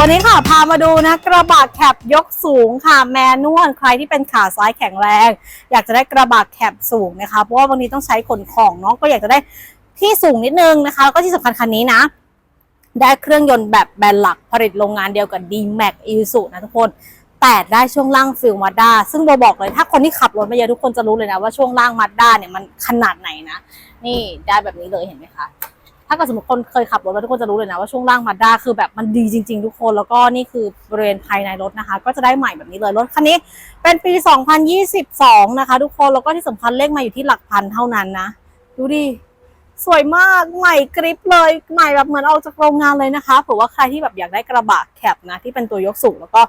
วันนี้ค่ะพามาดูนะกระบะแคบยกสูงค่ะแมนนวลใครที่เป็นขาซ้ายแข็งแรง อยากจะได้กระบะแคบสูงนะคะ เพราะว่าบางทีต้องใช้ขนของเนาะก็อยากจะได้ที่สูงนิดนึงนะคะแล้วก็ที่สำคัญคันนี้นะ ได้เครื่องยนต์แบบแบรนด์หลักผลิตโรงงานเดียวกับ D-Max i s u นะทุกคน แต่ได้ช่วงล่างฟิลมาด้าซึ่งโบบอกเลยถ้าคนที่ขับรถมาเยอะทุกคนจะรู้เลยนะว่าช่วงล่างมาด้าเนี่ยมันขนาดไหนนะ นี่ได้แบบนี้เลยเห็นไหมคะ ถ้าเกิดสมมติคนเคยขับรถแล้วทุกคนจะรู้เลยนะว่าช่วงล่างมาด้าคือแบบมันดีจริง ๆ ทุกคนแล้วก็นี่คือบริเวณภายในรถนะคะ ก็จะได้ใหม่แบบนี้เลยรถคันนี้เป็นปี 2022 นะคะ ทุกคนแล้วก็ที่สำคัญเลขมาอยู่ที่หลักพันเท่านั้นนะดูดิสวยมากใหม่กริปเลยใหม่แบบเหมือนออกจากโรงงานเลยนะคะเผื่อว่าใครที่แบบอยากได้กระบะแคปนะ ที่เป็นตัวยกสูงแล้วก็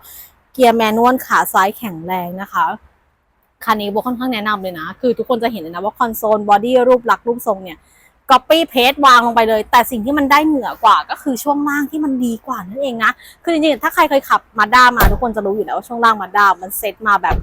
เกียร์แมนนวลขาซ้ายแข็งแรงนะคะคันนี้โบค่อนข้างแนะนำเลยนะ คือทุกคนจะเห็นเลยนะว่าคอนโซลบอดี้รูปลักษณ์รูปทรงเนี่ย ก๊อปปี้เพจวางลงไปเลย แต่สิ่งที่มันได้เหนือกว่าก็คือช่วงล่างที่มันดีกว่านั่นเองนะ คือจริงๆ ถ้าใครเคยขับมาด้ามาทุกคนจะรู้อยู่แล้วว่าช่วงล่างมาด้ามันเซ็ตมาแบบ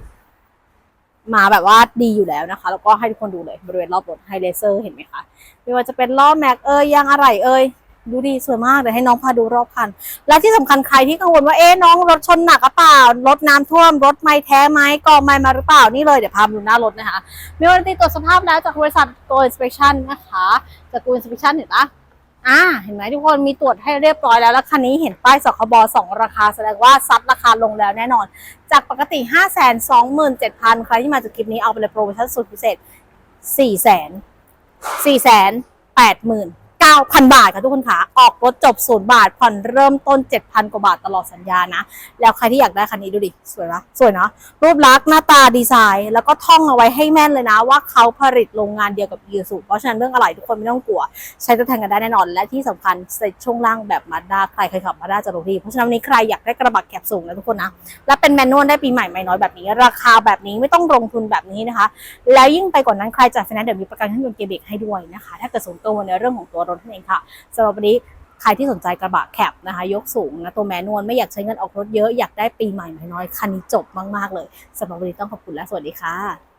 มาแบบว่าดีอยู่แล้วนะคะ แล้วก็ให้ทุกคนดูเลยบริเวณรอบรถไฮเลเซอร์เห็นไหมคะ ไม่ว่าจะเป็นล้อแม็กเอยยางอะไรเอย ดูดีสวยมากเดี๋ยวให้น้องพาดูรอบคัน และที่สำคัญใครที่กังวลว่าเอ๊ะน้องรถชนหนักหรือเปล่ารถน้ำท่วมรถไม่แท้ไหมกองไม่มาหรือเปล่านี่เลยเดี๋ยวพามาดูหน้ารถนะคะมีวันตีตรวจสภาพแล้วจากบริษัท Go Inspection นนะคะจาก Go Inspection เห็นปะอ่าเห็นไหมทุกคนมีตรวจให้เรียบร้อยแล้วแล้วคันนี้เห็นป้ายสคบสองราคาแสดงว่าซัดราคาลงแล้วแน่นอน จากปกติ 5 2 7 0 0 0ใครที่มาจากคลิปนี้เอาไปเลยโปรโมชั่นสุดพิเศษ4 0 0 0 0 4 8 9 0 0 0 บาทค่ะทุกคนค่ะ ออกรถจบศูนย์บาท ผ่อนเริ่มต้น 7,000 กว่าบาทตลอดสัญญานะ แล้วใครที่อยากได้คันนี้ดูดิ สวยปะสวยเนาะ รูปลักษณ์หน้าตาดีไซน์ แล้วก็ท่องเอาไว้ให้แม่นเลยนะ ว่าเขาผลิตโรงงานเดียวกับยูสุเพราะฉะนั้นเรื่องอะไรทุกคนไม่ต้องกลัว ใช้ตัวแทนกันได้แน่นอน และที่สำคัญใส่ช่วงล่างแบบมาด้าใครเคยขับมาด้าจะรู้ดี เพราะฉะนั้นวันนี้ใครอยากได้กระบะแคบสูงนะทุกคนนะ และเป็นแมนนวลได้ปีใหม่ไม่น้อยแบบนี้ ราคาแบบนี้ไม่ต้องลงทุนแบบนี้นะคะ แล้วยิ่งไปกว่านั้นใครจ่ายไฟแนนซ์เดี๋ยวมีประกันเครื่องยนต์เกียร์เบรกให้ด้วยนะคะ ถ้าเกิดสนตัวในเรื่องของตัวรถนั่นเองค่ะสำหรับวันนี้ใครที่สนใจกระบะแคปนะคะ ยกสูงนะตัวแมนนวลไม่อยากใช้เงินออกรถเยอะอยากได้ปีใหม่ไม่น้อยคันนี้จบมากๆเลยสำหรับวันนี้ต้องขอบคุณและสวัสดีค่ะ